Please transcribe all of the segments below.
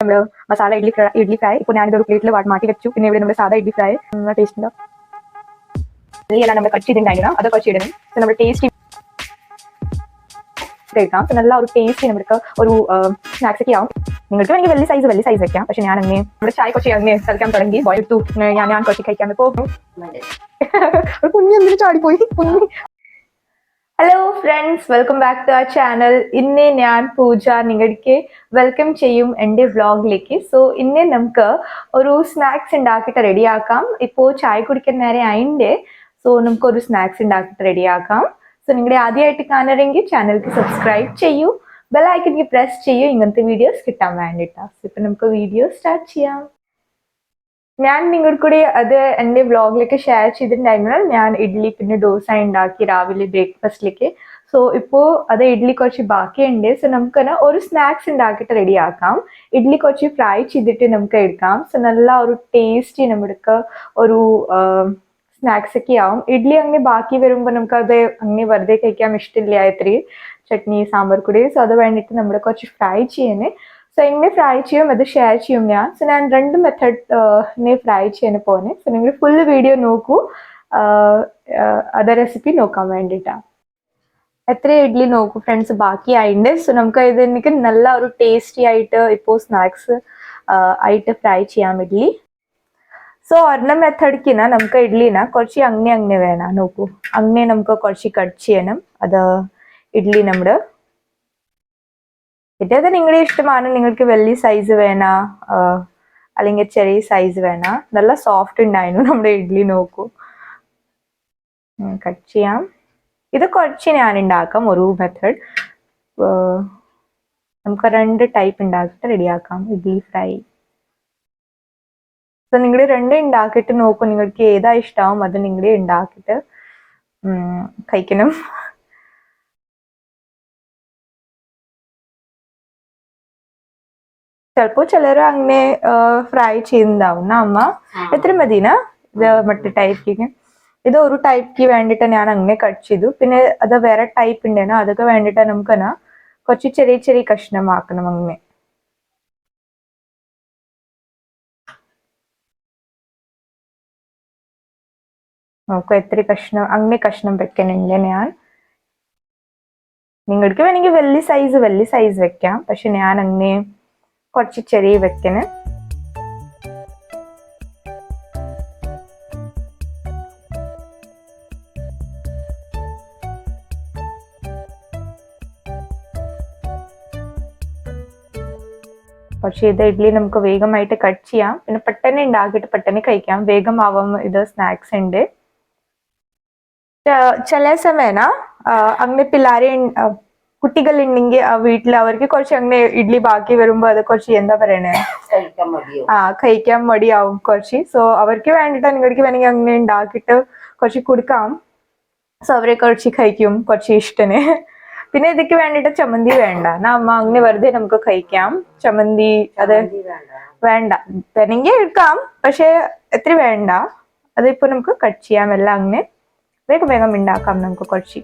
നമ്മൾ masala idli fry idli fry. ഇപ്പോൾ ഞാനിത് ഒരു പ്ലേറ്റിൽ മാറ്റി വെച്ചു. പിന്നെ ഇവിടെ നമ്മുടെ സാധാ ഇഡ്ലി ഫ്രൈ. ടേസ്റ്റ് ഉണ്ടോ? ഇതെല്ലാം നമ്മൾ കട്ട് ചെയ്തിട്ടുണ്ടായിരുന്നു? അത് കുറച്ച് ഇടണം So, നമ്മുടെ ടേസ്റ്റ് എടുക്കാം നല്ല ഒരു ടേസ്റ്റ് നമുക്ക് ഒരു സ്നാക്സ് ഒക്കെ ആവും. നിങ്ങൾക്ക് വേണമെങ്കിൽ വലിയ സൈസ് വലിയ സൈസ് വെക്കാം. പക്ഷെ ഞാൻ അങ്ങനെ നമ്മുടെ ചായ കുറച്ച് അങ്ങനെ കളിക്കാൻ തുടങ്ങി. ബോയ് എടുത്തു ഞാൻ ഞാൻ കുറച്ച് കഴിക്കാൻ പോകും. കുഞ്ഞു എന്തിനു ചാടിപ്പോയി? കുഞ്ഞു hello friends welcome back to ആ ചാനൽ ഇന്ന് ഞാൻ പൂജ നിങ്ങൾക്ക് വെൽക്കം ചെയ്യും എന്റെ വ്ളോഗിലേക്ക് സോ ഇന്ന് നമുക്ക് ഒരു സ്നാക്സ് ഉണ്ടാക്കിയിട്ട് റെഡിയാക്കാം ഇപ്പോൾ ചായ കുടിക്കാൻ നേരെ ആയിണ്ട്. സോ നമുക്ക് ഒരു സ്നാക്സ് ഉണ്ടാക്കിയിട്ട് റെഡിയാക്കാം സോ നിങ്ങളുടെ ആദ്യമായിട്ട് കാണണമെങ്കിൽ ചാനൽക്ക് സബ്സ്ക്രൈബ് ചെയ്യൂ. ബെൽ ബെല്ലൈക്കനിക്ക് പ്രസ് ചെയ്യൂ. ഇങ്ങനത്തെ വീഡിയോസ് കിട്ടാൻ വേണ്ടിയിട്ടാണ് സോ ഇപ്പം നമുക്ക് വീഡിയോ സ്റ്റാർട്ട് ചെയ്യാം. ഞാൻ നിങ്ങളുടെ കൂടി അത് എന്റെ വ്ളോഗിലേക്ക് ഷെയർ ചെയ്തിട്ടുണ്ടായിരുന്നാൽ ഞാൻ ഇഡ്ഡലി പിന്നെ ദോശ ഉണ്ടാക്കി രാവിലെ ബ്രേക്ക്ഫാസ്റ്റിലേക്ക് സോ ഇപ്പോൾ അത് ഇഡ്ഡലി കുറച്ച് ബാക്കിയുണ്ട്. സോ നമുക്ക് തന്നെ ഒരു സ്നാക്സ് ഉണ്ടാക്കിയിട്ട് റെഡി ആക്കാം. ഇഡ്ഡലി കുറച്ച് ഫ്രൈ ചെയ്തിട്ട് നമുക്ക് എടുക്കാം. സോ നല്ല ഒരു ടേസ്റ്റി നമുക്ക് ഒരു സ്നാക്സ് ഒക്കെ ആവും. ഇഡ്ഡലി അങ്ങനെ ബാക്കി വരുമ്പോൾ നമുക്ക് അത് അങ്ങനെ വെറുതെ കഴിക്കാൻ ഇഷ്ടമില്ല. ഇത്തിരി ചട്നി സാമ്പാർ കൂടി. സോ അത് വേണ്ടിയിട്ട് നമ്മൾ കുറച്ച് ഫ്രൈ ചെയ്യുന്നത് സോ എങ്ങനെ ഫ്രൈ ചെയ്യും അത് ഷെയർ ചെയ്യും ഞാൻ. സോ ഞാൻ രണ്ട് മെത്തേഡ് ഫ്രൈ ചെയ്യാൻ പോകുന്നത് സോ നിങ്ങൾ ഫുൾ വീഡിയോ നോക്കൂ. അത് റെസിപ്പി നോക്കാൻ വേണ്ടിയിട്ടാണ് എത്ര ഇഡ്ഡലി നോക്കൂ ഫ്രണ്ട്സ് ബാക്കി ആയിട്ടുണ്ട് സോ നമുക്ക് ഇത് എനിക്ക് നല്ല ഒരു ടേസ്റ്റി ആയിട്ട് ഇപ്പോൾ സ്നാക്സ് ആയിട്ട് ഫ്രൈ ചെയ്യാം ഇഡ്ഡലി സോ ഒരെണ്ണം മെത്തേഡിക്കിന നമുക്ക് ഇഡ്ലിന കുറച്ച് അങ്ങനെ അങ്ങനെ വേണം. നോക്കൂ അങ്ങനെ നമുക്ക് കുറച്ച് കട്ട് ചെയ്യണം. അത് ഇഡ്ലി നമ്മുടെ ഇത് നിങ്ങളുടെ ഇഷ്ടമാണ്. നിങ്ങൾക്ക് വലിയ സൈസ് വേണ അല്ലെങ്കിൽ ചെറിയ സൈസ് വേണ. നല്ല സോഫ്റ്റ് ഉണ്ടായിരുന്നു. നമ്മുടെ ഇഡ്ലി നോക്കൂ. കട്ട് ചെയ്യാം. ഇത് കുറച്ച് ഞാൻ ഉണ്ടാക്കാം. ഒരു മെത്തേഡ് നമുക്ക് രണ്ട് ടൈപ്പ് ഉണ്ടാക്കിയിട്ട് റെഡിയാക്കാം ഇഡ്ലി ഫ്രൈ സോ നിങ്ങൾ രണ്ട് ഉണ്ടാക്കിയിട്ട് നോക്കൂ. നിങ്ങൾക്ക് ഏതാ ഇഷ്ടമാവും അത് നിങ്ങളുടെ ഉണ്ടാക്കിയിട്ട് കഴിക്കണം. ചിലപ്പോൾ ചിലർ അങ്ങനെ ഫ്രൈ ചെയ്യുന്നതാവും അമ്മ എത്ര മതിന ഇത് മറ്റേ ടൈപ്പിക്ക് ഇത് ഒരു ടൈപ്പ് വേണ്ടിയിട്ട് ഞാൻ അങ്ങനെ കട്ട് ചെയ്തു. പിന്നെ അത് വേറെ ടൈപ്പ് ഉണ്ടേനോ അതൊക്കെ വേണ്ടിയിട്ട് നമുക്ക് എന്നാ കുറച്ച് ചെറിയ ചെറിയ കഷ്ണമാക്കണം അങ്ങനെ. നോക്കൂ എത്ര കഷ്ണം അങ്ങനെ കഷ്ണം വെക്കണുണ്ട് ഞാൻ. നിങ്ങൾക്ക് വേണമെങ്കിൽ വലിയ സൈസ് വലിയ സൈസ് വെക്കാം. പക്ഷെ ഞാൻ അങ്ങനെ കുറച്ച് ചെറിയ വെക്കന്. പക്ഷേ ഇത് ഇഡ്ഡലി നമുക്ക് വേഗമായിട്ട് കട്ട് ചെയ്യാം. പിന്നെ പെട്ടെന്ന് ഉണ്ടാക്കിയിട്ട് പെട്ടെന്ന് കഴിക്കാം. വേഗം ആവാം ഇത് സ്നാക്സ് ഉണ്ട്. ചില സമയന അങ്ങനെ പിള്ളേരെ കുട്ടികൾ ഉണ്ടെങ്കിൽ വീട്ടിൽ അവർക്ക് കുറച്ച് അങ്ങനെ ഇഡ്ഡലി ബാക്കി വരുമ്പോ അത് കുറച്ച് എന്താ പറയണേ? ആ കഴിക്കാൻ മടിയാവും കുറച്ച്. സോ അവർക്ക് വേണ്ടിട്ട് നിങ്ങൾക്ക് വേണമെങ്കിൽ അങ്ങനെ ഉണ്ടാക്കിയിട്ട് കുറച്ച് കൊടുക്കാം. സോ അവരെ കുറച്ച് കഴിക്കും കുറച്ച് ഇഷ്ടന് പിന്നെ ഇതിക്ക് വേണ്ടിട്ട് ചമ്മന്തി വേണ്ട. നമ്മ അങ്ങനെ വെറുതെ നമുക്ക് കഴിക്കാം. ചമ്മന്തി അത് വേണ്ട. വേണമെങ്കിൽ എടുക്കാം. പക്ഷെ എത്ര വേണ്ട. അതിപ്പോ നമുക്ക് കട്ട് ചെയ്യാം. എല്ലാം അങ്ങനെ. വേഗം വേഗം ഉണ്ടാക്കാം നമുക്ക് കുറച്ച്.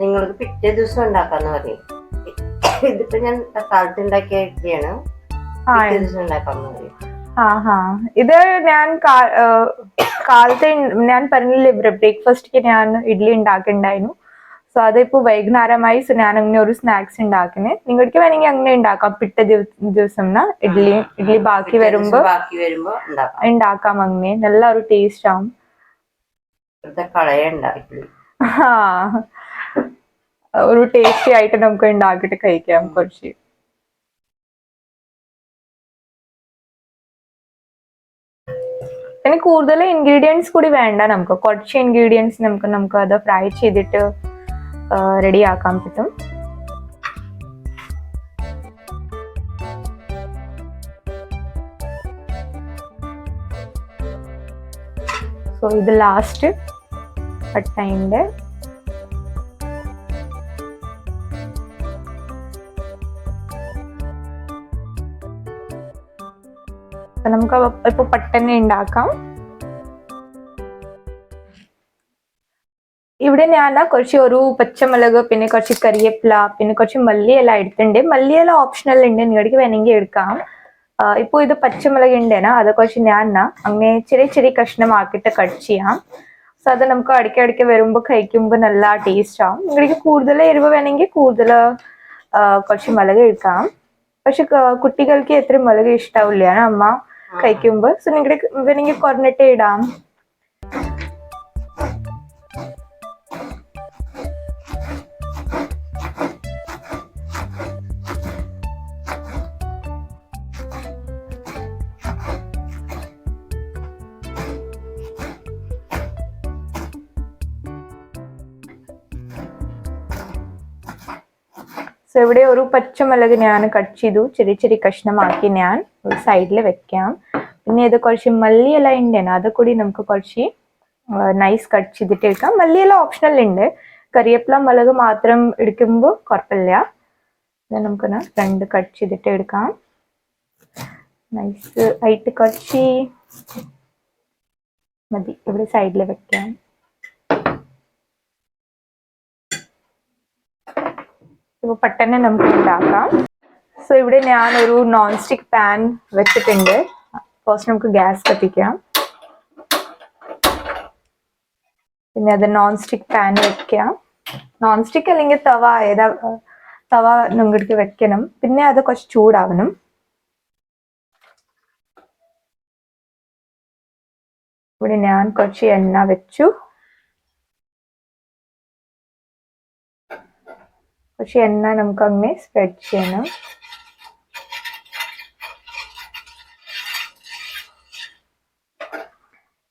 നിങ്ങൾക്ക് പിറ്റേ ദിവസം ഉണ്ടാക്കാന്ന് പറഞ്ഞു ഇതിപ്പോ ഞാൻ കാലത്ത് ഉണ്ടാക്കിയ ഇഡ്ഡലിയാണ്. പിറ്റേ ദിവസം ഉണ്ടാക്കാന്ന് പറയും. ഇത് ഞാൻ കാലത്തെ ഞാൻ പറഞ്ഞില്ലേ ബ്രേക്ക്ഫാസ്റ്റ് ഞാൻ ഇഡ്ഡലി ഉണ്ടാക്കിണ്ടായിരുന്നു. സോ അതിപ്പോ വൈകുന്നേരമായി സോ ഞാൻ അങ്ങനെ ഒരു സ്നാക്സ് ഉണ്ടാക്കുന്നത് നിങ്ങൾക്ക് വേണമെങ്കിൽ അങ്ങനെ ഉണ്ടാക്കാം പിറ്റേ ദിവ- ദിവസം ഇഡ്ഡലി ഇഡ്ഡലി ബാക്കി വരുമ്പോൾ വരുമ്പോ ബാക്കി വരുമ്പോ ഉണ്ടാക്കാം അങ്ങനെ. നല്ല ഒരു ടേസ്റ്റ് ആവും ആ ഒരു ടേസ്റ്റി ആയിട്ട് നമുക്ക് ഉണ്ടാക്കിയിട്ട് കഴിക്കാം കുറച്ച്. പിന്നെ കൂടുതൽ ഇൻഗ്രീഡിയൻസ് കൂടി വേണ്ട നമുക്ക്. കുറച്ച് ഇൻഗ്രീഡിയൻസ് നമുക്ക് നമുക്ക് അത് ഫ്രൈ ചെയ്തിട്ട് റെഡി ആക്കാൻ പറ്റും സോ ഇത് ലാസ്റ്റ് പട്ടൈൻ്റെ നമുക്ക് ഇപ്പോൾ പെട്ടെന്ന് ഉണ്ടാക്കാം ഇവിടെ ഞാൻ കുറച്ച് ഒരു പച്ചമുളക് പിന്നെ കുറച്ച് കറിവേപ്പില പിന്നെ കുറച്ച് മല്ലിയില എടുത്തിട്ടുണ്ട്. മല്ലിയില ഓപ്ഷണൽ ഉണ്ട്. നിങ്ങൾക്ക് വേണമെങ്കിൽ എടുക്കാം. ഇപ്പൊ ഇത് പച്ചമുളക് ഉണ്ടേനാ അത് കുറച്ച് ഞാൻ അങ്ങനെ ചെറിയ ചെറിയ കഷ്ണമാക്കിട്ട് കട്ട് ചെയ്യാം. സോ അത് നമുക്ക് അടിക്ക വരുമ്പോ വരുമ്പോൾ കഴിക്കുമ്പോൾ നല്ല ടേസ്റ്റ് ആവും. നിങ്ങൾക്ക് കൂടുതൽ എരിവ് വേണമെങ്കിൽ കൂടുതൽ കുറച്ച് മുളക് എടുക്കാം. പക്ഷെ കുട്ടികൾക്ക് എത്ര മുളക് ഇഷ്ടാവില്ല അമ്മ കഴിക്കുമ്പോൾ സോ നിങ്ങൾക്ക് വേണമെങ്കിൽ കുറഞ്ഞിട്ടേ ഇടാം. സോ ഇവിടെ ഒരു പച്ചമുളക് ഞാൻ കട്ട് ചെയ്തു. ചെറിയ ചെറിയ കഷ്ണമാക്കി ഞാൻ ഒരു സൈഡിൽ വെക്കാം. പിന്നെ ഇത് കുറച്ച് മല്ലിയില ഉണ്ടേനോ അത് കൂടി നമുക്ക് കുറച്ച് നൈസ് കട്ട് ചെയ്തിട്ട് എടുക്കാം. മല്ലിയില ഓപ്ഷണൽ ഉണ്ട് കറിവേപ്പില മുളക് മാത്രം എടുക്കുമ്പോൾ കുഴപ്പമില്ല നമുക്ക് രണ്ട് കട്ട് ചെയ്തിട്ട് എടുക്കാം. നൈസ് ആയിട്ട് കുറച്ച് മതി ഇവിടെ സൈഡിൽ വെക്കാം. ഇപ്പൊ പെട്ടെന്ന് നമുക്ക് ഉണ്ടാക്കാം. സോ ഇവിടെ ഞാൻ ഒരു നോൺ സ്റ്റിക് പാൻ വെച്ചിട്ടുണ്ട്. ഫസ്റ്റ് നമുക്ക് ഗ്യാസ് കത്തിക്കാം. പിന്നെ അത് നോൺ സ്റ്റിക് പാൻ വെക്കാം. നോൺ സ്റ്റിക്ക് അല്ലെങ്കിൽ തവ ഏതാ തവ നിങ്ങൾക്ക് വെക്കണം. പിന്നെ അത് കുറച്ച് ചൂടാവണം. ഇവിടെ ഞാൻ കുറച്ച് എണ്ണ വെച്ചു. പക്ഷെ എണ്ണ നമുക്ക് അങ്ങനെ സ്പ്രെഡ് ചെയ്യണം.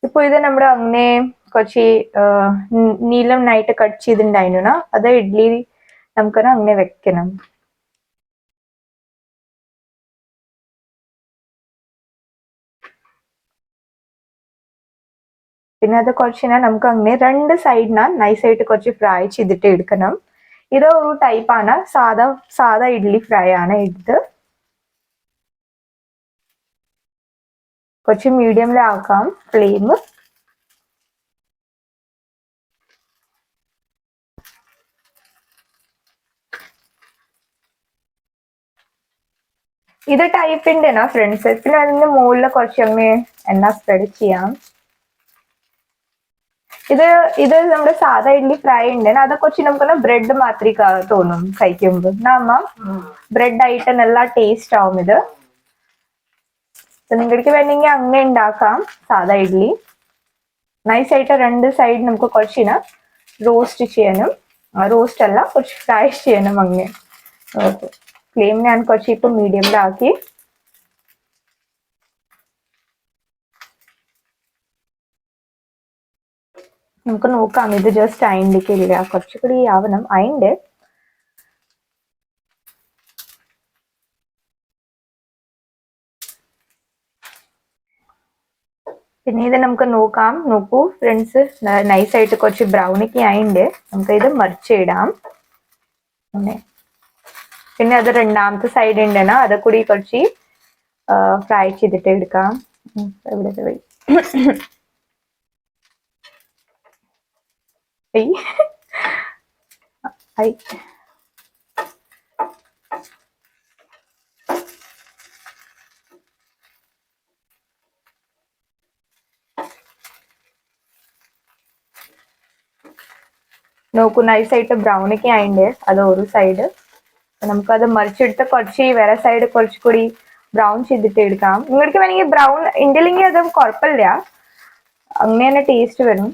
ഇപ്പൊ ഇത് നമ്മുടെ അങ്ങനെ കുറച്ച് നീലം നൈറ്റ് കട്ട് ചെയ്തിട്ടുണ്ടായിരുന്നു അത് ഇഡ്ലി നമുക്കൊന്ന് അങ്ങനെ വെക്കണം. പിന്നെ അത് കുറച്ച് നമുക്ക് അങ്ങനെ രണ്ട് സൈഡിനാ നൈസായിട്ട് കുറച്ച് ഫ്രൈ ചെയ്തിട്ട് എടുക്കണം. ഇത് ഒരു ടൈപ്പാണ് സാധാ സാധാ ഇഡ്ലി ഫ്രൈ ആണ് ഇത്. കുറച്ച് മീഡിയമിലാക്കാം ഫ്ലെയിം ഇത് ടൈപ്പിന്റെ ഫ്രണ്ട്സ് പിന്നെ അതിന്റെ മുകളിൽ കുറച്ച് എണ്ണ സ്പ്രെഡ് ചെയ്യാം. ഇത് ഇത് നമ്മുടെ സാധാ ഇഡ്ഡലി ഫ്രൈ ഉണ്ട്. അത് കുറച്ച് നമുക്ക് ബ്രെഡ് മാത്രമേ ക- തോന്നും കഴിക്കുമ്പോൾ. നമ്മ ബ്രെഡ് ആയിട്ട് നല്ല ടേസ്റ്റ് ആവും ഇത്. നിങ്ങൾക്ക് വേണമെങ്കിൽ അങ്ങനെ ഉണ്ടാക്കാം സാധാ ഇഡ്ഡലി നൈസ് ആയിട്ട് രണ്ട് സൈഡ് നമുക്ക് കുറച്ചിന് റോസ്റ്റ് ചെയ്യാനും റോസ്റ്റ് അല്ല കുറച്ച് ഫ്രൈ ചെയ്യാനും അങ്ങനെ ഫ്ലെയിം ഞാൻ കുറച്ച് ഇപ്പൊ മീഡിയമിലാക്കി നമുക്ക് നോക്കാം. ഇത് ജസ്റ്റ് അയിന്റെക്ക് ഇല്ല കുറച്ചുകൂടി ആവണം. അയിന്റെ പിന്നെ ഇത് നമുക്ക് നോക്കാം. നോക്കൂ ഫ്രണ്ട്സ് നൈസായിട്ട് കുറച്ച് ബ്രൗണിക്ക് ആയിണ്ട് നമുക്ക് ഇത് മറിച്ചിടാം പിന്നെ അത് രണ്ടാമത്തെ സൈഡ് ഉണ്ടെന്നാ അത് കൂടി കുറച്ച് ഫ്രൈ ചെയ്തിട്ട് എടുക്കാം. എവിടെ ഐ ഐ നോക്കൂ നൈസായിട്ട് ബ്രൗണൊക്കെ ആയിണ്ട്. അത് ഒരു സൈഡ് നമുക്കത് മറിച്ചെടുത്ത് കുറച്ച് വേറെ സൈഡ് കുറച്ചുകൂടി ബ്രൗൺ ചെയ്തിട്ട് എടുക്കാം. നിങ്ങൾക്ക് വേണമെങ്കിൽ ബ്രൗൺ ഉണ്ടില്ലെങ്കിൽ അത് കുഴപ്പമില്ല. അങ്ങനെ തന്നെ ടേസ്റ്റ് വരും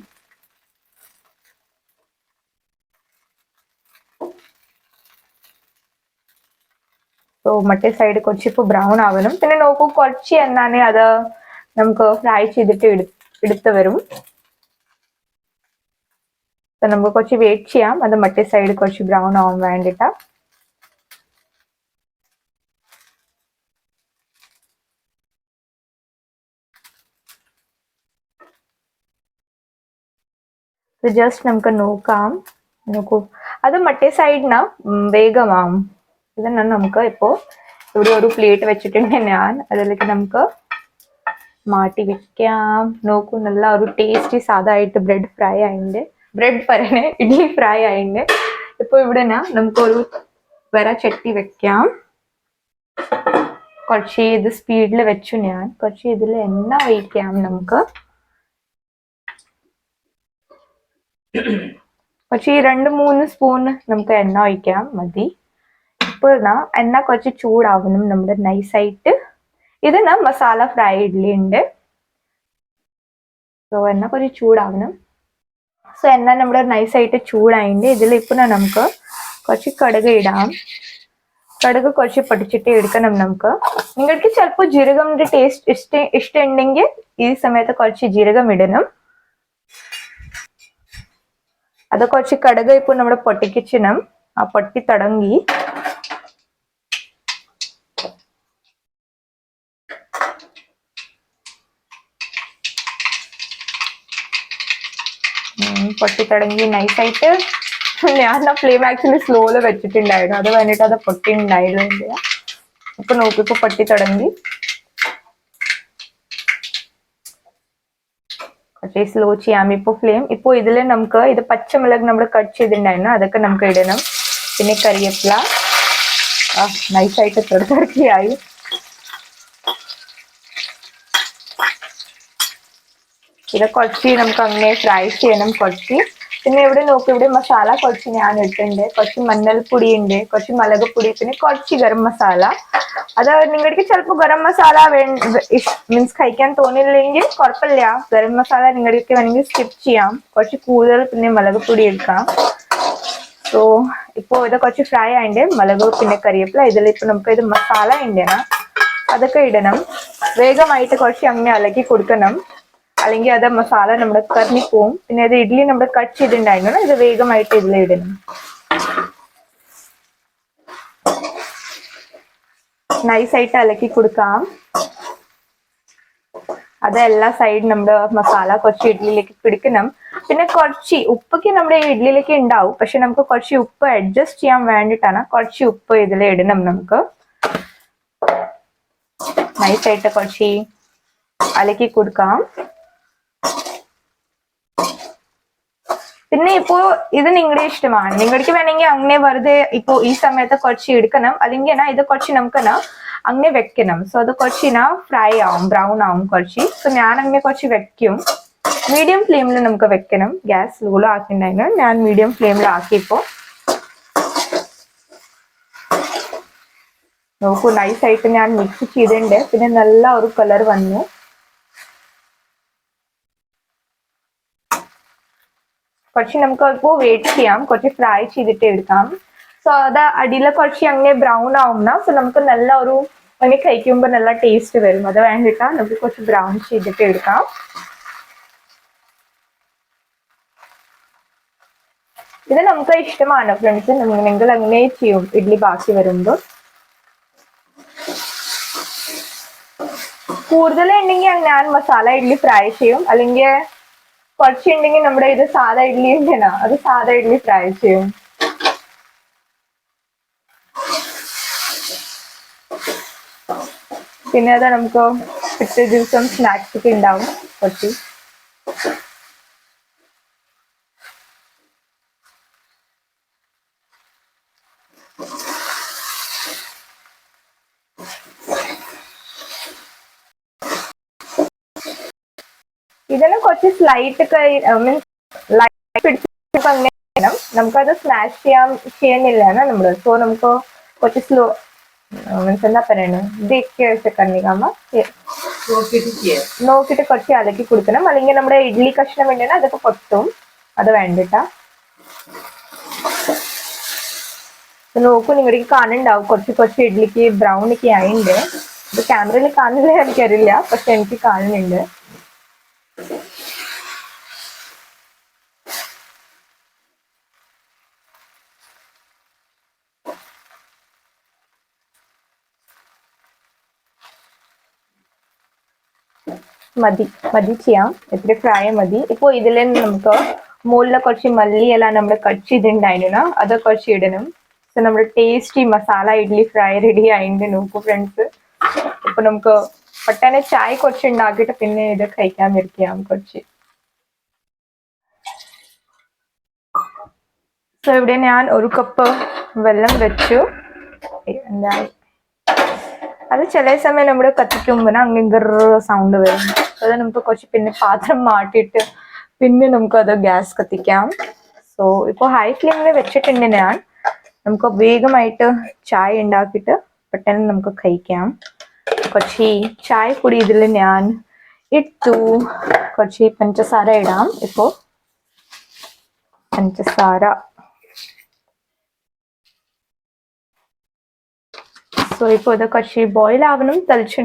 സോ മറ്റേ സൈഡ് കുറച്ചിപ്പോ ബ്രൗൺ ആവണം. പിന്നെ നോക്കൂ കുറച്ച് എന്നാണ് അത് നമുക്ക് ഫ്രൈ ചെയ്തിട്ട് എടുത്ത് വരും. അപ്പൊ നമുക്ക് കുറച്ച് വെയിറ്റ് ചെയ്യാം. അത് മറ്റേ സൈഡ് കുറച്ച് ബ്രൗൺ ആവാൻ വേണ്ടിട്ടാ. ജസ്റ്റ് നമുക്ക് നോക്കാം. നോക്കൂ. അത് മറ്റേ സൈഡിന വേഗമാവും ഇതാണ് നമുക്ക് ഇപ്പോൾ ഇവിടെ ഒരു പ്ലേറ്റ് വെച്ചിട്ടുണ്ട് ഞാൻ. അതിലേക്ക് നമുക്ക് മാറ്റി വെക്കാം. നോക്കൂ നല്ല ഒരു ടേസ്റ്റി സാധായിട്ട് ബ്രെഡ് ഫ്രൈ ആയിട്ട് ബ്രെഡ് പറയണേ ഇഡ്ഡലി ഫ്രൈ ആയിട്ട് ഇപ്പൊ ഇവിടെ നമുക്കൊരു വര ചട്ടി വെക്കാം. കുറച്ച് ഇത് സ്പീഡിൽ വെച്ചു ഞാൻ. കുറച്ച് ഇതിൽ എണ്ണ ഒഴിക്കാം നമുക്ക്. കുറച്ച് രണ്ട് മൂന്ന് സ്പൂൺ നമുക്ക് എണ്ണ ഒഴിക്കാം. മതി. എന്നാ എണ്ണ കുറച്ച് ചൂടാവണം നമ്മുടെ നൈസായിട്ട് ഇത് നാം മസാല ഫ്രൈ ഇഡ്ഡലി ഉണ്ട് സോ എണ്ണ കുറച്ച് ചൂടാവണം. സോ എണ്ണ നമ്മുടെ നൈസായിട്ട് ചൂടായിട്ട് ഇതിൽ ഇപ്പം നമുക്ക് കുറച്ച് കടുക് ഇടാം. കടുക് കുറച്ച് പൊടിച്ചിട്ട് എടുക്കണം നമുക്ക്. നിങ്ങൾക്ക് ചിലപ്പോൾ ജീരകമിന്റെ ടേസ്റ്റ് ഇഷ്ട ഇഷ്ടമുണ്ടെങ്കിൽ ഈ സമയത്ത് കുറച്ച് ജീരകം ഇടണം. അത് കുറച്ച് കടുക് ഇപ്പം നമ്മുടെ പൊട്ടിക്കിച്ചണം. ആ പൊട്ടി തടങ്ങി. പൊട്ടി തുടങ്ങി നൈസായിട്ട് ഞാൻ ആ ഫ്ലെയിം ആക്ച്വലി സ്ലോയിൽ വെച്ചിട്ടുണ്ടായിരുന്നു. അത് കഴിഞ്ഞിട്ട് അത് പൊട്ടി ഉണ്ടായിരുന്നില്ല ഇപ്പൊ നോക്കി ഇപ്പൊ പൊട്ടി തുടങ്ങി. കുറച്ച് സ്ലോ ചെയ്യാം. ഇപ്പൊ ഫ്ലെയിം ഇപ്പൊ ഇതിൽ നമുക്ക് ഇത് പച്ചമുളക് നമ്മൾ കട്ട് ചെയ്തിട്ടുണ്ടായിരുന്നു. അതൊക്കെ നമുക്ക് ഇടണം. പിന്നെ കറിവേപ്പില ആ നൈസായിട്ട് ചെറുതാക്കിയായി. ഇത് കുറച്ച് നമുക്ക് അങ്ങനെ ഫ്രൈ ചെയ്യണം കുറച്ച് പിന്നെ ഇവിടെ നോക്കി ഇവിടെ മസാല കുറച്ച് ഞാൻ ഇട്ടിട്ടുണ്ട്. കുറച്ച് മഞ്ഞൾപ്പൊടി ഉണ്ട് കുറച്ച് മുളക് പൊടി പിന്നെ കുറച്ച് ഗരം മസാല. അത് നിങ്ങൾക്ക് ചിലപ്പോൾ ഗരം മസാല മീൻസ് കഴിക്കാൻ തോന്നില്ലെങ്കിൽ കുഴപ്പമില്ല. ഗരം മസാല നിങ്ങൾക്ക് വേണമെങ്കിൽ സ്കിപ്പ് ചെയ്യാം. കുറച്ച് കൂടുതൽ പിന്നെ മുളക് പൊടി എടുക്കാം. സോ ഇപ്പോൾ ഇത് കുറച്ച് ഫ്രൈ ആയിട്ട് മുളക് പിന്നെ കറിവേപ്പില ഇതിൽ ഇപ്പം നമുക്ക് ഇത് മസാല ഉണ്ടാ. അതൊക്കെ ഇടണം. വേഗമായിട്ട് കുറച്ച് അങ്ങനെ അലക്കി കൊടുക്കണം. അല്ലെങ്കിൽ അത് മസാല നമ്മുടെ കറിഞ്ഞു പോവും. പിന്നെ അത് ഇഡ്ഡലി നമ്മുടെ കട്ട് ചെയ്തിട്ടുണ്ടായിരുന്നു. ഇത് വേഗമായിട്ട് ഇതിൽ ഇടണം. നൈസായിട്ട് അലക്കി കൊടുക്കാം. അത് എല്ലാ സൈഡ് നമ്മുടെ മസാല കുറച്ച് ഇഡ്ഡലിയിലേക്ക് പിടിക്കണം. പിന്നെ കുറച്ച് ഉപ്പൊക്കെ നമ്മുടെ ഇഡ്ഡലിയിലേക്ക് ഉണ്ടാവും. പക്ഷെ നമുക്ക് കുറച്ച് ഉപ്പ് അഡ്ജസ്റ്റ് ചെയ്യാൻ വേണ്ടിയിട്ടാണ് കുറച്ച് ഉപ്പ് ഇതിൽ ഇടണം നമുക്ക്. നൈസായിട്ട് കുറച്ച് അലക്കി കൊടുക്കാം. പിന്നെ ഇപ്പോ ഇത് നിങ്ങളുടെ ഇഷ്ടമാണ്. നിങ്ങൾക്ക് വേണമെങ്കിൽ അങ്ങനെ വെറുതെ ഇപ്പോ ഈ സമയത്ത് കുറച്ച് എടുക്കണം. അല്ലെങ്കിൽ ഇത് കുറച്ച് നമുക്ക് അങ്ങനെ വെക്കണം. സോ അത് കുറച്ച് ഫ്രൈ ആവും ബ്രൗൺ ആവും കുറച്ച്. സോ ഞാൻ അങ്ങനെ കുറച്ച് വെക്കും. മീഡിയം ഫ്ലെയിമിൽ നമുക്ക് വെക്കണം. ഗ്യാസ് സ്ലോലോ ആക്കിണ്ടായിരുന്നു. ഞാൻ മീഡിയം ഫ്ലെയിമിൽ ആക്കിയപ്പോ നോക്കൂ നൈസ് ആയിട്ട് ഞാൻ മിക്സ് ചെയ്തിട്ടുണ്ട്. പിന്നെ നല്ല ഒരു കളർ വന്നു. കുറച്ച് നമുക്ക് ഇപ്പോൾ വെയിറ്റ് ചെയ്യാം. കുറച്ച് ഫ്രൈ ചെയ്തിട്ട് എടുക്കാം. സോ അത് അടിയിൽ കുറച്ച് അങ്ങനെ ബ്രൗൺ ആവുന്ന സോ നമുക്ക് നല്ല ഒരു അങ്ങനെ കഴിക്കുമ്പോൾ നല്ല ടേസ്റ്റ് വരും. അത് വേണ്ടിയിട്ടാ നമുക്ക് കുറച്ച് ബ്രൗൺ ചെയ്തിട്ട് എടുക്കാം. ഇത് നമുക്ക് ഇഷ്ടമാണ് ഫ്രണ്ട്സ് നിങ്ങൾ അങ്ങനെ ചെയ്യും? ഇഡ്ഡലി ബാക്കി വരുമ്പോൾ. കൂടുതലുണ്ടെങ്കിൽ ഞാൻ മസാല ഇഡ്ഡലി ഫ്രൈ ചെയ്യും. അല്ലെങ്കിൽ കുറച്ചുണ്ടെങ്കിൽ നമ്മുടെ ഇത് സാധാ ഇഡ്ഡലി ഉണ്ടല്ലോ അത് സാധാ ഇഡ്ഡലി ഫ്രൈ ചെയ്യും. പിന്നെ അത് നമുക്ക് പിറ്റേ ദിവസം സ്നാക്സ് ഒക്കെ ഉണ്ടാവും. കുറച്ച് ഇതിന് കുറച്ച് സ്ലൈറ്റ് മീൻസ് ലൈറ്റ് പിടിച്ചിട്ട് അങ്ങനെ ചെയ്യണം. നമുക്കത് സ്മാഷ് ചെയ്യാൻ ചെയ്യുന്നില്ല നമ്മൾ സോ നമുക്ക് കുറച്ച് സ്ലോ മീൻസ് എന്താ പറയണത് നോക്കിട്ട് കണ്ണിക്കാമ നോക്കിയിട്ട് കുറച്ച് അലക്കി കൊടുക്കണം. അല്ലെങ്കിൽ നമ്മുടെ ഇഡ്ഡലി കഷ്ണം വേണ്ടിയാണ് അതൊക്കെ പൊട്ടും. അത് വേണ്ടിട്ടാ നോക്കൂ നിങ്ങൾക്ക് കാണുന്നുണ്ടാവും. കുറച്ച് കുറച്ച് ഇഡ്ഡലിക്ക് ബ്രൗൺ ഒക്കെ ആയിണ്ട്. ഇത് ക്യാമറയിൽ കാണുന്നില്ല എനിക്കറിയില്ല. പക്ഷെ എനിക്ക് കാണുന്നുണ്ട്. മതി മതി ചെയ്യാം. ഇത്തിരി ഫ്രൈ മതി. ഇപ്പൊ ഇതിൽ നമുക്ക് മുകളിൽ കുറച്ച് മല്ലിയെല്ലാം നമ്മൾ കട്ട് ചെയ്തിട്ടുണ്ടായിരുന്നു. അത് കുറച്ച് ഇടണം. സോ നമ്മുടെ tasty masala idli fry ready ആയിട്ടുണ്ട് നോക്കൂ ഫ്രണ്ട്സ് ഇപ്പൊ നമുക്ക് പെട്ടെന്ന് ചായ കുറച്ച് ഉണ്ടാക്കിയിട്ട് പിന്നെ ഇത് കഴിക്കാൻ ഇരിക്കാം കുറച്ച്. സോ ഇവിടെ ഞാൻ ഒരു കപ്പ് വെള്ളം വെച്ചു. അത് ചില സമയം നമ്മുടെ കത്തിക്കുമ്പോൾ അങ്ങനെ സൗണ്ട് വരും. അത് നമുക്ക് കുറച്ച് പിന്നെ പാത്രം മാറ്റിയിട്ട് പിന്നെ നമുക്ക് അത് ഗ്യാസ് കത്തിക്കാം. സോ ഇപ്പോൾ ഹൈ ഫ്ലെയിമിൽ വെച്ചിട്ടുണ്ട് ഞാൻ. നമുക്ക് വേഗമായിട്ട് ചായ ഉണ്ടാക്കിയിട്ട് പെട്ടെന്ന് നമുക്ക് കഴിക്കാം. കുറച്ച് ചായ പൊടി ഇതിൽ ഞാൻ ഇട്ടു. കുറച്ച് പഞ്ചസാര ഇടാം. ഇപ്പോൾ പഞ്ചസാര. സോ ഇപ്പോൾ ഇത് കുറച്ച് ബോയിൽ ആവണം. തളിച്ച്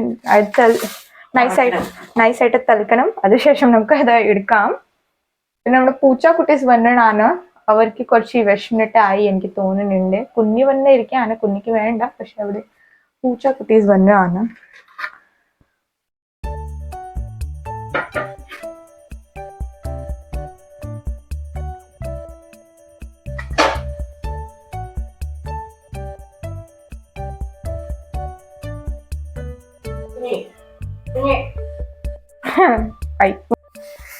നൈസായിട്ട് നൈസായിട്ട് തളിക്കണം. അതിനുശേഷം നമുക്ക് അത് എടുക്കാം. പിന്നെ നമ്മുടെ പൂച്ച കുട്ടീസ് വന്നതാണ് അവർക്ക് കുറച്ച് വിഷമിട്ടായി എനിക്ക് തോന്നുന്നുണ്ട്. കുഞ്ഞി ഇരിക്കാണ് കുഞ്ഞിക്ക് വേണ്ട. പക്ഷെ അവിടെ പൂച്ച കുട്ടീസ് വന്നതാണ് ആയി.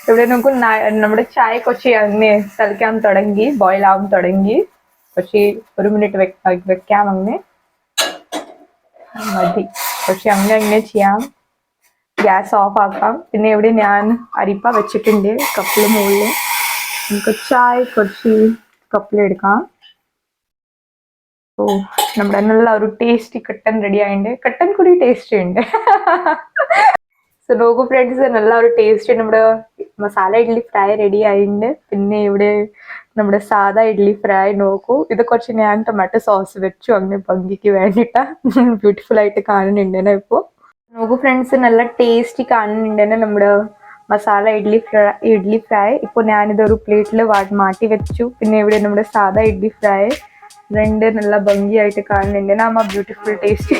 ഇവിടെ നമുക്ക് നമ്മുടെ ചായ കുറച്ച് അങ്ങനെ തളിക്കാൻ തുടങ്ങി ബോയിൽ ആവാൻ തുടങ്ങി. കുറച്ച് ഒരു മിനിറ്റ് വെക്കാം അങ്ങനെ മതി. പക്ഷെ അങ്ങനെ അങ്ങനെ ചെയ്യാം. ഗ്യാസ് ഓഫ് ആക്കാം. പിന്നെ ഇവിടെ ഞാൻ അരിപ്പ വെച്ചിട്ടുണ്ട് കപ്പിൽ മുകളിൽ നമുക്ക് ചായ കുറച്ച് കപ്പിലെടുക്കാം ഓ നമ്മുടെ നല്ല ഒരു ടേസ്റ്റി കട്ടൻ റെഡി ആയിട്ടുണ്ട് കട്ടൻ കൂടി ടേസ്റ്റ് ഉണ്ട്. സോ നോക്കൂ ഫ്രണ്ട്സ് നല്ല ഒരു ടേസ്റ്റ് നമ്മുടെ മസാല ഇഡ്ഡലി ഫ്രൈ റെഡി ആയിട്ടുണ്ട്. പിന്നെ ഇവിടെ നമ്മുടെ സാധാ ഇഡ്ഡലി ഫ്രൈ നോക്കൂ. ഇത് കുറച്ച് ഞാൻ ടൊമാറ്റോ സോസ് വെച്ചു. അങ്ങനെ ഭംഗിക്ക് വേണ്ടിയിട്ട് ബ്യൂട്ടിഫുൾ ആയിട്ട് കാണുന്നുണ്ട് ഇപ്പോൾ നോക്കൂ ഫ്രണ്ട്സ് നല്ല ടേസ്റ്റി കാണുന്നുണ്ട് നമ്മുടെ മസാല ഇഡ്ഡലി ഫ്രൈ ഇഡ്ഡലി ഫ്രൈ ഇപ്പോൾ ഞാനിതൊരു പ്ലേറ്റിൽ മാറ്റി വെച്ചു. പിന്നെ ഇവിടെ നമ്മുടെ സാധാ ഇഡ്ഡലി ഫ്രൈ രണ്ട് നല്ല ഭംഗിയായിട്ട് കാണുന്നുണ്ട് നമ്മ ബ്യൂട്ടിഫുൾ ടേസ്റ്റ്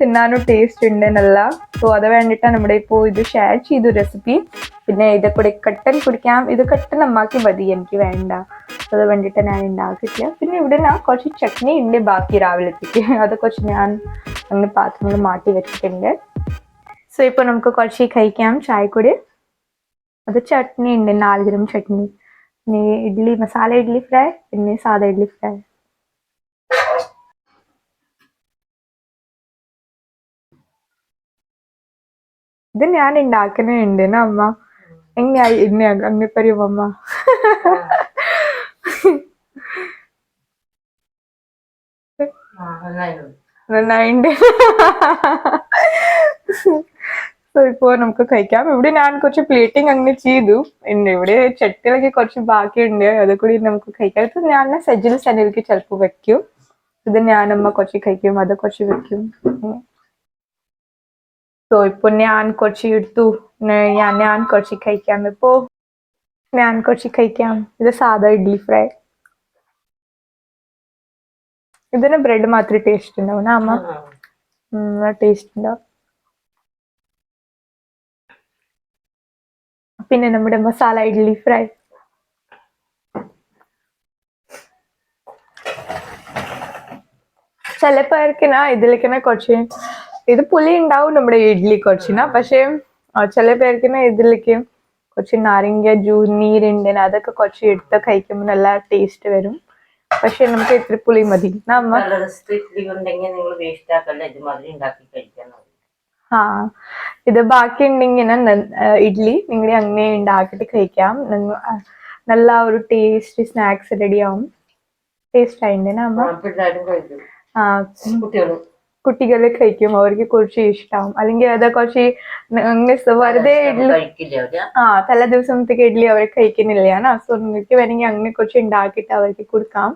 തിന്നാനും ടേസ്റ്റ് ഉണ്ട് നല്ല. സോ അത് വേണ്ടിയിട്ടാണ് നമ്മുടെ ഇപ്പോൾ ഇത് ഷെയർ ചെയ്തു റെസിപ്പി പിന്നെ ഇത് കൂടെ കട്ടൻ കുടിക്കാം ഇത് കട്ടൻ അമ്മാക്കി മതി. എനിക്ക് വേണ്ട. അത് വേണ്ടിയിട്ട് ഞാൻ ഉണ്ടാക്കിയിട്ടില്ല. പിന്നെ ഇവിടെ ഞാൻ കുറച്ച് ചട്നി ഉണ്ട് ബാക്കി രാവിലത്തേക്ക്. അത് കുറച്ച് ഞാൻ അങ്ങനെ പാത്രങ്ങൾ മാറ്റി വെച്ചിട്ടുണ്ട്. സോ ഇപ്പോൾ നമുക്ക് കുറച്ച് കഴിക്കാം. ചായക്കൂടി അത് ചട്നി ഉണ്ട്. നാല് തരം ചട്നി. പിന്നെ ഇഡ്ഡലി മസാല ഇഡ്ഡലി ഫ്രൈ പിന്നെ സാധാ ഇഡ്ഡലി ഫ്രൈ. ഇത് ഞാൻ ഉണ്ടാക്കുന്നുണ്ട് അമ്മ. എങ്ങനെയായി എന്നെ അങ്ങനെ പറയും അമ്മ നന്നായിണ്ട്. സോ ഇപ്പോ നമുക്ക് കഴിക്കാം. ഇവിടെ ഞാൻ കുറച്ച് പ്ലേറ്റിംഗ് അങ്ങനെ ചെയ്തു. ഇവിടെ ചട്ടിയിലൊക്കെ കുറച്ച് ബാക്കിയുണ്ട്. അത് കൂടി നമുക്ക് കഴിക്കാം. ഇത് ഞാൻ സജ്ജിൽ സെനിലേക്ക് ചിലപ്പോൾ വെക്കും. ഇത് ഞാനമ്മ കുറച്ച് കഴിക്കും. അത് കുറച്ച് വെക്കും. സോ ഇപ്പൊ ഞാൻ കുറച്ച് എടുത്തു. ഞാൻ ഞാൻ കുറച്ച് കഴിക്കാം. ഇപ്പോ ഞാൻ കുറച്ച് കഴിക്കാം. ഇത് സാധാ ഇഡ്ലി ഫ്രൈ. ഇതിന് ബ്രെഡ് മാത്രമേ ടേസ്റ്റ് ഉണ്ടാവും. അമ്മ. ടേസ്റ്റ് ഉണ്ടാവും. പിന്നെ നമ്മുടെ മസാല ഇഡ്ഡലി ഫ്രൈ. ചില പേർക്കിന ഇതിലേക്കിന കുറച്ച് ഇത് പുളി ഉണ്ടാവും നമ്മുടെ ഇഡ്ഡലി കുറച്ചിന പക്ഷേ ചില പേർക്കിന ഇതിലേക്ക് കുറച്ച് നാരങ്ങ ജൂ നീരുണ്ട് അതൊക്കെ കുറച്ച് എടുത്ത് കഴിക്കുമ്പോൾ നല്ല ടേസ്റ്റ് വരും. പക്ഷെ നമുക്ക് ഇത്തിരി പുളി മതി. നമ്മൾ നിങ്ങൾ വേസ്റ്റ് ഉണ്ടാക്കി ആ ഇത് ബാക്കി ഉണ്ടെങ്കിൽ ഇഡ്ഡലി നിങ്ങൾ അങ്ങനെ ഉണ്ടാക്കിയിട്ട് കഴിക്കാം. നല്ല ഒരു ടേസ്റ്റ് സ്നാക്സ് റെഡി ആവും ടേസ്റ്റ് ആയിട്ട് ആ, കുട്ടികൾ കഴിക്കും. അവർക്ക് കുറച്ച് ഇഷ്ടാവും. അല്ലെങ്കിൽ അത് കുറച്ച് വെറുതെ ഇഡ്ഡലി ആ തല ദിവസത്തേക്ക് ഇഡ്ഡലി അവർ കഴിക്കുന്നില്ല. സോ നിങ്ങൾക്ക് വേണമെങ്കിൽ അങ്ങനെ കുറച്ച് ഉണ്ടാക്കിയിട്ട് അവർക്ക് കൊടുക്കാം.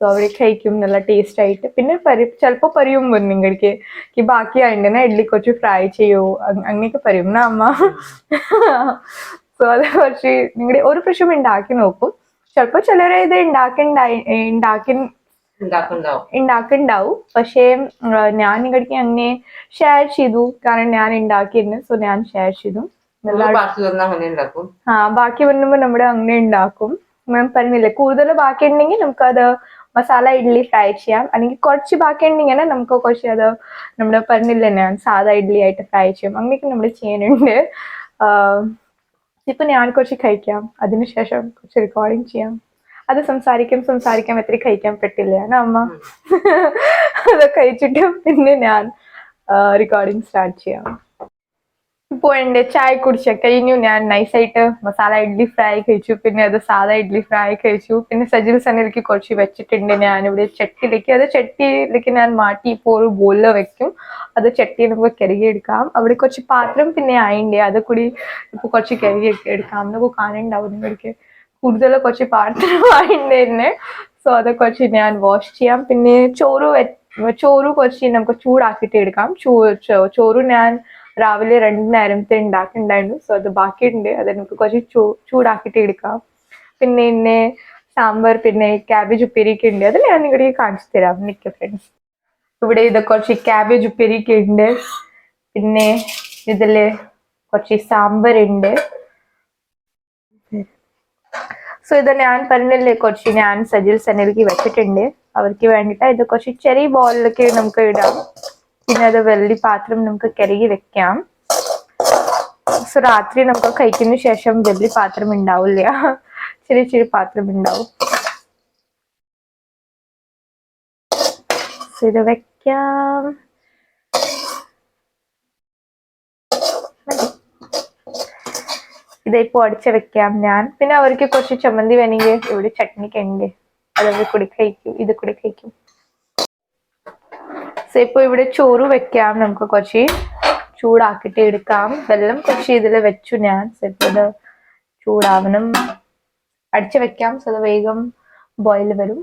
സോ അവർ കഴിക്കും നല്ല ടേസ്റ്റ് ആയിട്ട്. പിന്നെ പരി ചിലപ്പോൾ പറയും നിങ്ങൾക്ക് ഈ ബാക്കിയായിട്ടുണ്ടെന്നാ ഇഡ്ഡലി കുറച്ച് ഫ്രൈ ചെയ്യൂ. അങ് അങ്ങനെയൊക്കെ പറയും. എന്നാ അമ്മ? സോ അത് കുറച്ച് നിങ്ങളുടെ ഒരു പ്രാവശ്യം ഉണ്ടാക്കി നോക്കും. ചിലപ്പോൾ ചിലർ ഇത് ഉണ്ടാക്കി ഉണ്ടാക്കി ഉണ്ടാക്കുന്നുണ്ടാവും പക്ഷേ ഞാൻ നിങ്ങൾക്ക് അങ്ങനെ ഷെയർ ചെയ്തു. കാരണം ഞാൻ ഉണ്ടാക്കിയിരുന്നു സോ ഞാൻ ഷെയർ ചെയ്തു. ബാക്കി ആ ബാക്കി വരുമ്പോൾ നമ്മുടെ അങ്ങനെ ഉണ്ടാക്കും മാം പറഞ്ഞില്ലേ കൂടുതൽ ബാക്കി ഉണ്ടെങ്കിൽ നമുക്കത് മസാല ഇഡ്ഡലി ഫ്രൈ ചെയ്യാം. അല്ലെങ്കിൽ കുറച്ച് ബാക്കി ഉണ്ടെങ്കിൽ നമുക്ക് കുറച്ച് അത് നമ്മുടെ പറഞ്ഞില്ല തന്നെയാണ് സാധാ ഇഡ്ഡലി ആയിട്ട് ഫ്രൈ ചെയ്യും. അങ്ങനെയൊക്കെ നമ്മൾ ചെയ്യുന്നുണ്ട്. ഇപ്പൊ ഞാൻ കുറച്ച് കഴിക്കാം. അതിനുശേഷം കുറച്ച് റെക്കോർഡിങ് ചെയ്യാം. അത് സംസാരിക്കാം സംസാരിക്കാൻ എത്ര കഴിക്കാൻ പറ്റില്ല. അമ്മ? അത് കഴിച്ചിട്ട് പിന്നെ ഞാൻ റെക്കോർഡിങ് സ്റ്റാർട്ട് ചെയ്യാം. എന്റെ ചായ കുടിച്ച കഴിഞ്ഞു ഞാൻ നൈസായിട്ട് മസാല ഇഡ്ഡലി ഫ്രൈ കഴിച്ചു. പിന്നെ അത് സാധാ ഇഡ്ഡലി ഫ്രൈ കഴിച്ചു. പിന്നെ സജിൽ സനലിക്ക് കുറച്ച് വെച്ചിട്ടുണ്ട് ഞാനിവിടെ ചട്ടിയിലേക്ക്. അത് ചട്ടിയിലേക്ക് ഞാൻ മാറ്റി ഇപ്പോൾ ഒരു ബോളിൽ വെക്കും. അത് ചട്ടിയിൽ നമുക്ക് കരുകിയെടുക്കാം അവിടെ കുറച്ച് പാത്രം പിന്നെ ആയിണ്ട്. അത് കൂടി ഇപ്പോൾ കുറച്ച് കരുകി എടുക്കാം നമുക്ക് കാണുന്നുണ്ടാവും നിങ്ങൾക്ക്. കൂടുതൽ കുറച്ച് പാത്രം ആയിട്ടുണ്ട് സോ അത് കുറച്ച് ഞാൻ വാഷ് ചെയ്യാം. പിന്നെ ചോറ് വെ- ചോറ് കുറച്ച് നമുക്ക് ചൂടാക്കിയിട്ട് എടുക്കാം. ചോറ് ഞാൻ രാവിലെ രണ്ട് നേരത്തെ ഉണ്ടാക്കിണ്ടായിരുന്നു സോ അത് ബാക്കിയുണ്ട് അത് നമുക്ക് കുറച്ച് ചൂ ചൂടാക്കിയിട്ട് എടുക്കാം. പിന്നെ എന്നെ സാമ്പാർ പിന്നെ ക്യാബേജ് ഉപ്പേരിയൊക്കെ ഉണ്ട്. അത് ഞാൻ നിങ്ങളുടെ കാണിച്ചു തരാം. നിൽക്കുക ഫ്രണ്ട്സ് ഇവിടെ ഇത് കുറച്ച് ക്യാബേജ് ഉപ്പേരിയൊക്കെ ഉണ്ട്. പിന്നെ ഇതിൽ കുറച്ച് സാമ്പാർ ഉണ്ട്. സോ ഇത് ഞാൻ പറഞ്ഞില്ലേ കുറച്ച് ഞാൻ സജിൽ സനലിക്ക് വെച്ചിട്ടുണ്ട്. അവർക്ക് വേണ്ടിയിട്ട് ഇത് കുറച്ച് ചെറിയ ബോളിലൊക്കെ നമുക്ക് ഇടാം. പിന്നെ അത് വെള്ളി പാത്രം നമുക്ക് കരുകി വെക്കാം. സോ രാത്രി നമുക്ക് കഴിക്കുന്ന ശേഷം വെള്ളി പാത്രം ഉണ്ടാവില്ല. ചെറിയ ചെറിയ പാത്രം ഉണ്ടാവും. ഇത് വെക്കാം. ഇതിപ്പോ അടിച്ച് വെക്കാം ഞാൻ. പിന്നെ അവർക്ക് കുറച്ച് ചമ്മന്തി വേണമെങ്കിൽ ഇവിടെ ചട്നിക്ക് ഉണ്ട് അതവർ കൂടി കഴിക്കും ഇത് കൂടി കഴിക്കും. സോ ഇപ്പൊ ഇവിടെ ചോറ് വെക്കാം. നമുക്ക് കുറച്ച് ചൂടാക്കിയിട്ട് എടുക്കാം. വെള്ളം കുറച്ച് ഇതിൽ വെച്ചു ഞാൻ. ഇപ്പോൾ ഇപ്പൊ ഇത് ചൂടാവണം. അടിച്ച് വെക്കാം. സോ അത് വേഗം ബോയിൽ വരും.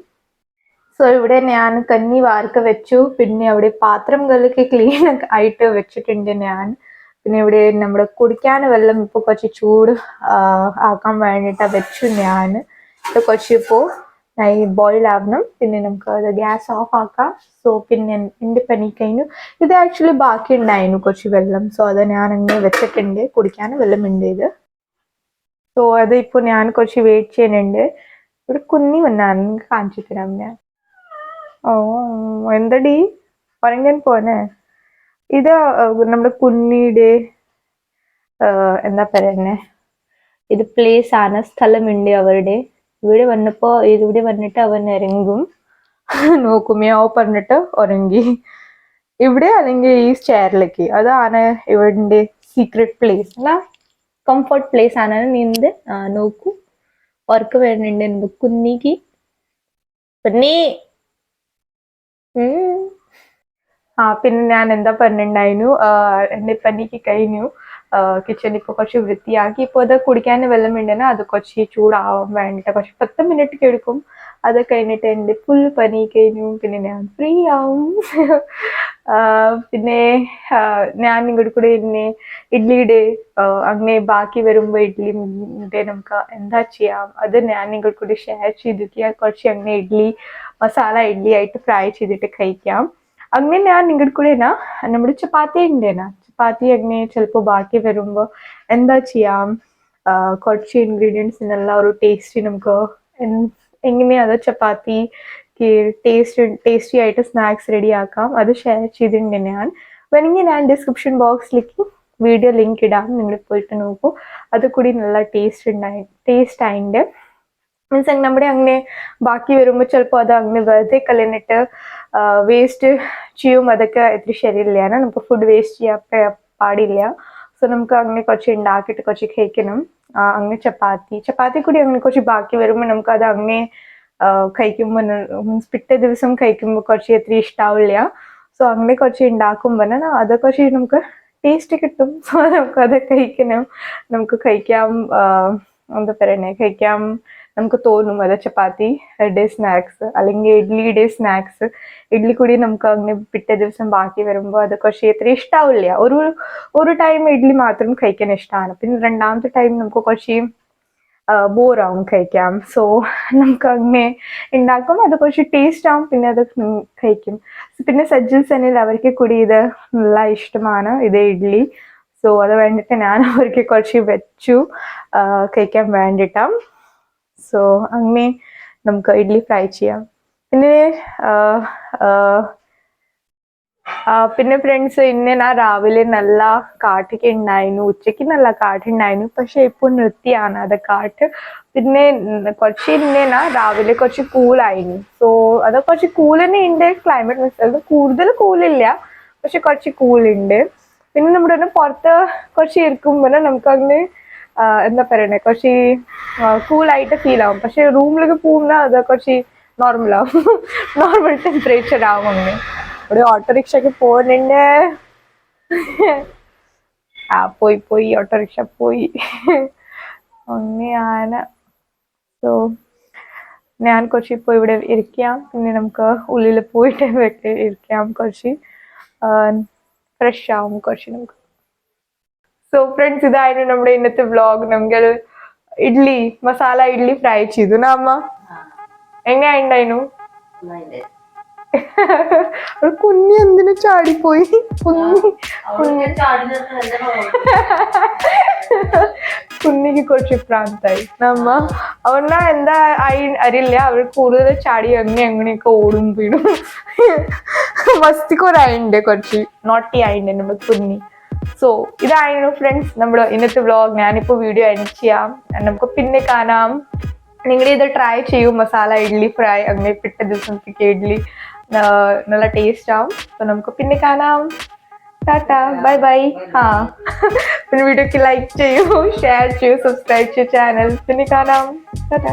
സോ ഇവിടെ ഞാൻ കഞ്ഞി വാർക്ക വെച്ചു. പിന്നെ അവിടെ പാത്രങ്ങളൊക്കെ ക്ലീൻ ആയിട്ട് വെച്ചിട്ടുണ്ട് ഞാൻ. പിന്നെ ഇവിടെ നമ്മുടെ കുടിക്കാൻ വെള്ളം ഇപ്പൊ കുറച്ച് ചൂട് ആക്കാൻ വേണ്ടിയിട്ട് വെച്ചു ഞാൻ. കുറച്ച് ഇപ്പോൾ ബോയിൽ ആവണം. പിന്നെ നമുക്ക് അത് ഗ്യാസ് ഓഫ് ആക്കാം. സോ പിന്നെ എന്റെ പണി കഴിഞ്ഞു. ഇത് ആക്ച്വലി ബാക്കി ഉണ്ടായിരുന്നു കുറച്ച് വെള്ളം. സോ അത് ഞാൻ അങ്ങനെ വെച്ചിട്ടുണ്ട്. കുടിക്കാൻ വെള്ളമുണ്ട് ഇത്. സോ അത് ഇപ്പോൾ ഞാൻ കുറച്ച് വെയിറ്റ് ചെയ്യുന്നുണ്ട്. ഒരു കുഞ്ഞി വന്നാണ് കാണിച്ചു തരാം ഞാൻ. ഓ എന്തടി? ഉറങ്ങാൻ പോനെ ഇത് നമ്മുടെ കുഞ്ഞിയുടെ എന്താ പറയുന്നേ? ഇത് പ്ലേസ് ആണ്. സ്ഥലമുണ്ട് അവരുടെ. ഇവിടെ വന്നപ്പോ ഇവിടെ വന്നിട്ട് അവൻ ഇറങ്ങും നോക്കുമേ പറഞ്ഞിട്ട് ഉറങ്ങി. ഇവിടെ അല്ലെങ്കിൽ ഈ ചെയറിലേക്ക് അതാണ് ഇവരുടെ സീക്രട്ട് പ്ലേസ് അല്ല കംഫർട്ട് പ്ലേസ് ആണ്. നീന്ത് നോക്കൂ. ഉറക്കം വരുന്നുണ്ട്. എന്ത്? കുന്നിക്ക് പിന്നെ ആ പിന്നെ ഞാൻ എന്താ പറഞ്ഞിട്ടുണ്ടായിരുന്നു? എന്റെ പനിക്ക് കഴിഞ്ഞു. ഇപ്പൊ കുറച്ച് വൃത്തിയാക്കി അത് കുടിക്കാൻ വെള്ളം ഉണ്ടെന്ന് അത് കുറച്ച് ചൂടാവാൻ വേണ്ടിട്ട് കുറച്ച് പത്ത് മിനിറ്റ് എടുക്കും. അത് കഴിഞ്ഞിട്ട് എന്റെ ഫുൾ പനി കഴിഞ്ഞു. പിന്നെ ഞാൻ ഫ്രീ ആവും. പിന്നെ ഞാൻ ഇങ്ങോട്ട് കൂടെ ഇന്നെ ഇഡ്ലിയുടെ അങ്ങനെ ബാക്കി വരുമ്പോ ഇഡ്ലി നമുക്ക് എന്താ ചെയ്യാം? അത് ഞാൻ ഇങ്ങോട്ട് കൂടെ ഷെയർ ചെയ്തിട്ട് കുറച്ച് അങ്ങനെ ഇഡ്ലി മസാല ഇഡ്ലി ആയിട്ട് ഫ്രൈ ചെയ്തിട്ട് കഴിക്കാം. അങ്ങനെ ഞാൻ നിങ്ങളുടെ കൂടെ നമ്മുടെ ചപ്പാത്തി ഉണ്ടേനാ. ചപ്പാത്തി അങ്ങനെ ചിലപ്പോൾ ബാക്കി വരുമ്പോൾ എന്താ ചെയ്യാം? കുറച്ച് ഇൻഗ്രീഡിയൻസിനുള്ള ഒരു ടേസ്റ്റ് നമുക്ക് എങ്ങനെയാ എങ്ങനെ അത് ചപ്പാത്തി ടേസ്റ്റ് ടേസ്റ്റി ആയിട്ട് സ്നാക്സ് റെഡി ആക്കാം. അത് ഷെയർ ചെയ്തിട്ടുണ്ട് ഞാൻ. വേണമെങ്കിൽ ഞാൻ ഡിസ്ക്രിപ്ഷൻ ബോക്സിലേക്ക് വീഡിയോ ലിങ്ക് ഇടാം. നിങ്ങൾ പോയിട്ട് നോക്കൂ. അത് കൂടി നല്ല ടേസ്റ്റ് ഉണ്ടായി ടേസ്റ്റ് ആയിട്ടുണ്ട് മീൻസ് നമ്മുടെ അങ്ങനെ ബാക്കി വരുമ്പോൾ ചിലപ്പോൾ അത് അങ്ങനെ വെറുതെ കളഞ്ഞിട്ട് വേസ്റ്റ് ചെയ്യും. അതൊക്കെ ഇത്തിരി ശരിയില്ല. നമുക്ക് ഫുഡ് വേസ്റ്റ് ചെയ്യാൻ പാടില്ല. സോ നമുക്ക് അങ്ങനെ കുറച്ച് ഉണ്ടാക്കിയിട്ട് കുറച്ച് കഴിക്കണം. അങ്ങനെ ചപ്പാത്തി. ചപ്പാത്തി കൂടി അങ്ങനെ കുറച്ച് ബാക്കി വരുമ്പോൾ നമുക്ക് അത് അങ്ങനെ കഴിക്കുമ്പോൾ മീൻസ് പിറ്റേ ദിവസം കഴിക്കുമ്പോൾ കുറച്ച് ഇത്തിരി ഇഷ്ടാവില്ല. സോ അങ്ങനെ കുറച്ച് ഉണ്ടാക്കുമ്പോൾ അത് കുറച്ച് നമുക്ക് ടേസ്റ്റ് കിട്ടും. സോ നമുക്ക് അത് കഴിക്കണം. നമുക്ക് കഴിക്കാം എന്താ പറയണേ? കഴിക്കാം. നമുക്ക് തോന്നും അത് ചപ്പാത്തി ഡേ സ്നാക്സ് അല്ലെങ്കിൽ ഇഡ്ലിയുടെ സ്നാക്സ് ഇഡ്ലി കൂടി നമുക്ക് അങ്ങനെ പിറ്റേ ദിവസം ബാക്കി വരുമ്പോൾ അത് കുറച്ച് അത്ര ഇഷ്ടാവില്ല. ഒരു ഒരു ടൈം ഇഡ്ലി മാത്രം കഴിക്കാൻ ഇഷ്ടമാണ് പിന്നെ രണ്ടാമത്തെ ടൈം നമുക്ക് കുറച്ച് ബോറാവും കഴിക്കാം. സോ നമുക്ക് അങ്ങനെ ഉണ്ടാക്കും. അത് കുറച്ച് ടേസ്റ്റ് ആവും പിന്നെ അത് കഴിക്കും. പിന്നെ സജ്ജൽ സനിൽ അവർക്ക് കൂടി ഇത് നല്ല ഇഷ്ടമാണ് ഇത് ഇഡ്ലി. സോ അത് വേണ്ടിയിട്ട് ഞാൻ അവർക്ക് കുറച്ച് വെച്ചു കഴിക്കാൻ വേണ്ടിയിട്ടാണ് സോ അങ്ങനെ നമുക്ക് ഇഡ്ഡലി ഫ്രൈ ചെയ്യാം. പിന്നെ പിന്നെ ഫ്രണ്ട്സ് ഇന്ന് ഞാൻ രാവിലെ നല്ല കാട്ടൊക്കെ ഉണ്ടായിരുന്നു. ഉച്ചയ്ക്ക് നല്ല കാട്ടുണ്ടായിരുന്നു പക്ഷെ ഇപ്പൊ നിർത്തിയാണ് അത് കാട്ട് പിന്നെ കുറച്ച് ഇന്നെ ഞാൻ രാവിലെ കുറച്ച് കൂളായിരുന്നു സോ അത് കുറച്ച് കൂൾ തന്നെ ഉണ്ട്. ക്ലൈമറ്റ് വെച്ചാൽ കൂടുതൽ കൂളില്ല പക്ഷെ കുറച്ച് കൂളുണ്ട് പിന്നെ നമ്മുടെ പുറത്ത് കുറച്ച് ഇരിക്കുമ്പോൾ നമുക്ക് അങ്ങനെ എന്താ പറയണേ? കുറച്ച് കൂളായിട്ട് ഫീൽ ആവും. പക്ഷെ റൂമിലൊക്കെ പോകുമ്പോൾ അത് കുറച്ച് നോർമൽ ആവും. നോർമൽ ടെമ്പറേച്ചർ ആവും അങ്ങനെ. ഇവിടെ ഓട്ടോറിക്ഷയ്ക്ക് പോകുന്നുണ്ട്. ആ പോയി പോയി ഓട്ടോറിക്ഷ പോയി. അങ്ങനെയാണ്. സോ ഞാൻ കുറച്ച് ഇപ്പോൾ ഇവിടെ ഇരിക്കാം. പിന്നെ നമുക്ക് ഉള്ളിൽ പോയിട്ട് ഇരിക്കാം കുറച്ച് ഫ്രഷ് ആവും കുറച്ച് നമുക്ക്. സോ ഫ്രണ്ട്സ് ഇതായിരുന്നു നമ്മുടെ ഇന്നത്തെ വ്ളോഗ് നമുക്ക് ഇഡ്ലി മസാല ഇഡ്ലി ഫ്രൈ ചെയ്തു. അമ്മ? എങ്ങനെയുണ്ടായിരുന്നു കുഞ്ഞി എന്തിനു ചാടിപ്പോയി? കുഞ്ഞി. കുഞ്ഞിക്ക് കുറച്ച് പ്രാന്തായി. നമ്മ അവന എന്താ ആയി അറിയില്ല. അവർ കൂടുതൽ ചാടി അങ്ങനെ അങ്ങനെയൊക്കെ ഓടും വീടും മസ്തിക്കൊരായിണ്ട് കുറച്ച്. നോട്ടി ആയിണ്ട് നമ്മുടെ കുഞ്ഞി. സോ ഇതായിരുന്നു ഫ്രണ്ട്സ് നമ്മുടെ ഇന്നത്തെ വ്ളോഗ് ഞാനിപ്പോൾ വീഡിയോ എഡിറ്റ് ചെയ്യാം. നമുക്ക് പിന്നെ കാണാം. നിങ്ങൾ ഇത് ട്രൈ ചെയ്യൂ. മസാല ഇഡ്ഡലി ഫ്രൈ അങ്ങനെ പിറ്റേ ദിവസത്തേക്ക് ഇഡ്ഡലി ആ, നല്ല ടേസ്റ്റ് ആവും. അപ്പോൾ നമുക്ക് പിന്നെ കാണാം. ടാറ്റ ബൈ ബൈ ആ പിന്നെ വീഡിയോക്ക് ലൈക്ക് ചെയ്യൂ ഷെയർ ചെയ്യൂ സബ്സ്ക്രൈബ് ചെയ്യൂ ചാനൽ പിന്നെ കാണാം. ടാറ്റ.